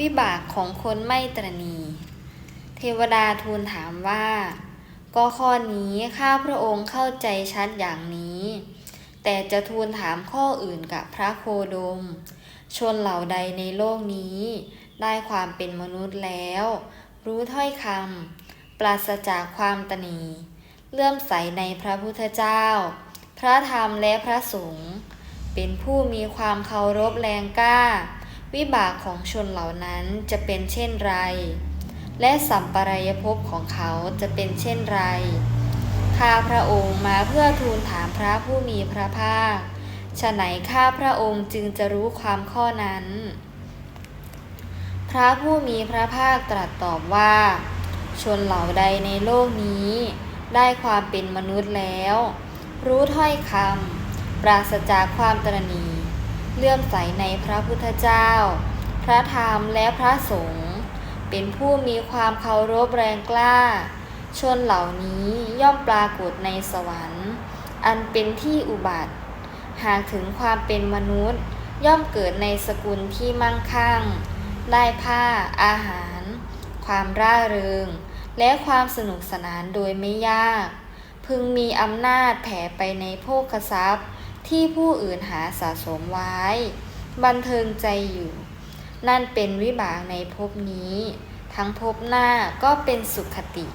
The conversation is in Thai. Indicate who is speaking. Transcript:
Speaker 1: วิบากของคนไม่ตรณี เทวดาทูลถามว่า ก็ข้อนี้ข้าพระองค์เข้าใจชัดอย่างนี้ แต่จะทูลถามข้ออื่นกับพระโคดม ชนเหล่าใดในโลกนี้ ได้ความเป็นมนุษย์แล้ว รู้ถ้อยคำปราศจากความตนีเลื่อมใสในพระพุทธเจ้า พระธรรมและพระสงฆ์เป็นผู้มีความเคารพแรงกล้า วิบากของชนเหล่านั้นจะเป็นเช่นไร และสัมปรายภพของเขาจะเป็นเช่นไรข้าพระองค์มาเพื่อทูลถามพระผู้มีพระภาคฉะไหนข้าพระองค์จึงจะรู้ความข้อนั้น พระผู้มีพระภาคตรัสตอบว่า ชนเหล่าใดในโลกนี้ ได้ความเป็นมนุษย์แล้ว รู้ถ้อยคำปราศจากความตรณี เลื่อมใสในพระพุทธเจ้า พระธรรมและพระสงฆ์เป็นผู้มีความเคารพแรงกล้า ชนเหล่านี้ย่อมปรากฏในสวรรค์ อันเป็นที่อุบัติ หากถึงความเป็นมนุษย์ ย่อมเกิดในสกุลที่มั่งคั่ง ได้ผ้า อาหาร ความร่าเริง และความสนุกสนานโดยไม่ยาก พึงมีอำนาจแผ่ไปในโภคทรัพย์ ที่ผู้อื่นหาสะสมไว้ บันเทิงใจอยู่ นั่นเป็นวิบากในภพนี้ ทั้งภพหน้าก็เป็นสุขติ